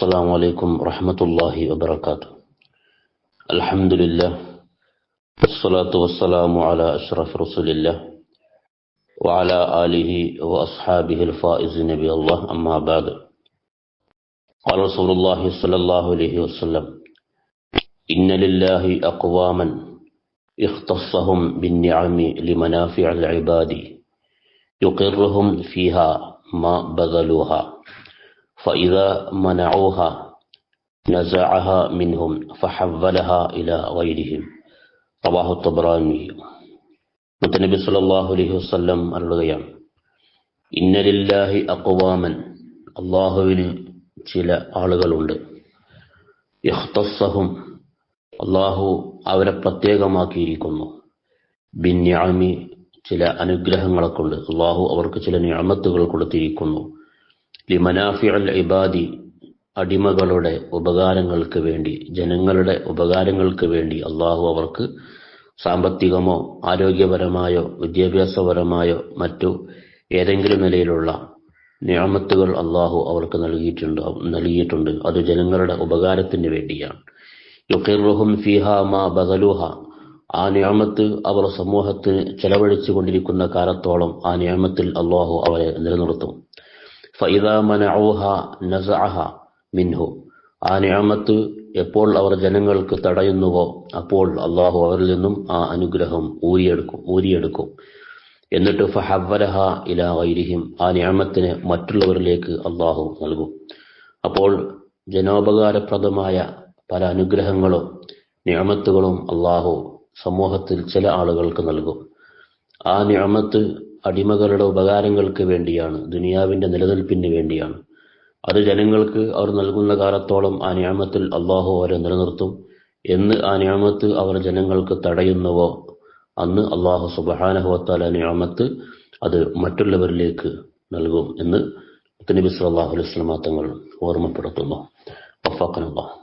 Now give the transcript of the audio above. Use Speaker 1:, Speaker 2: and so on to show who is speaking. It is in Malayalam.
Speaker 1: السلام عليكم ورحمة الله وبركاته. الحمد لله. والصلاة والسلام على أشرف رسول الله. وعلى آله وأصحابه الفائز نبي الله. أما بعد. قال رسول الله صلى الله عليه وسلم إن لله أقواما اختصهم بالنعم لمنافع العباد يقرهم فيها ما بذلوها. فإذا منعوها نزعها منهم فحولها إلى غيرهم റവാഹു الطبراني മുത്തനബി സല്ലല്ലാഹു അലൈഹി വസല്ലം അരുളുകയാണ് ഇന്നലില്ലാഹി അഖ്വാമൻ അള്ളാഹുവിന് ചില ആളുകളുണ്ട് യഖ്തസ്സഹും അള്ളാഹു അവരെ പ്രത്യേകമാക്കിയിരിക്കുന്നു ബിന്യാമി ചില അനുഗ്രഹങ്ങളെ കൊണ്ട് അള്ളാഹു അവർക്ക് ചില ഞാമത്തുകൾ കൊടുത്തിരിക്കുന്നു ലിമനാഫി അൽ ഇബാദി അടിമകളുടെ ഉപകാരങ്ങൾക്ക് വേണ്ടി ജനങ്ങളുടെ ഉപകാരങ്ങൾക്ക് വേണ്ടി അള്ളാഹു അവർക്ക് സാമ്പത്തികമോ ആരോഗ്യപരമായോ വിദ്യാഭ്യാസപരമായോ മറ്റു ഏതെങ്കിലും നിലയിലുള്ള നിയമത്തുകൾ അള്ളാഹു അവർക്ക് നൽകിയിട്ടുണ്ട് നൽകിയിട്ടുണ്ട്. അത് ജനങ്ങളുടെ ഉപകാരത്തിന് വേണ്ടിയാണ്. യുഖിറുഹും ഫിഹ മാ ബദലുഹ. ആ നിയമത്ത് അവർ സമൂഹത്തിന് ചെലവഴിച്ചു കൊണ്ടിരിക്കുന്ന കാലത്തോളം ആ നിയമത്തിൽ അള്ളാഹു അവരെ നിലനിർത്തും. ഫൈദ മനഊഹ നസഅഹ മിൻഹു ആ നിയമത്ത് എപ്പോൾ അവർ ജനങ്ങൾക്ക് തടയുന്നുവോ അപ്പോൾ അള്ളാഹു അവരിൽ നിന്നും ആ അനുഗ്രഹം ഊരിയെടുക്കും ഊരിയെടുക്കും. എന്നിട്ട് ഫഹവരഹ ഇലാ വൈരിഹിം ആ നിയമത്തിനെ മറ്റുള്ളവരിലേക്ക് അള്ളാഹു നൽകും. അപ്പോൾ ജനോപകാരപ്രദമായ പല അനുഗ്രഹങ്ങളും നിയമത്തുകളും അള്ളാഹു സമൂഹത്തിൽ ചില ആളുകൾക്ക് നൽകും. ആ നിയമത്ത് അടിമകളുടെ ഉപകാരങ്ങൾക്ക് വേണ്ടിയാണ് ദുനിയാവിന്റെ നിലനിൽപ്പിന് വേണ്ടിയാണ്. അത് ജനങ്ങൾക്ക് അവർ നൽകുന്ന കാലത്തോളം ആ നിയമത്തിൽ അള്ളാഹു അവരെ നിലനിർത്തും. എന്ന് ആ നിയമത്ത് അവർ ജനങ്ങൾക്ക് തടയുന്നുവോ? അന്ന് അള്ളാഹു സുബഹാനഹുവത്താല നിയമത്ത് അത് മറ്റുള്ളവരിലേക്ക് നൽകും എന്ന് നബി സല്ലല്ലാഹു അലൈഹി വസല്ലം തങ്ങൾ ഓർമ്മപ്പെടുത്തുന്നു. വഫാഖനല്ലാഹ്.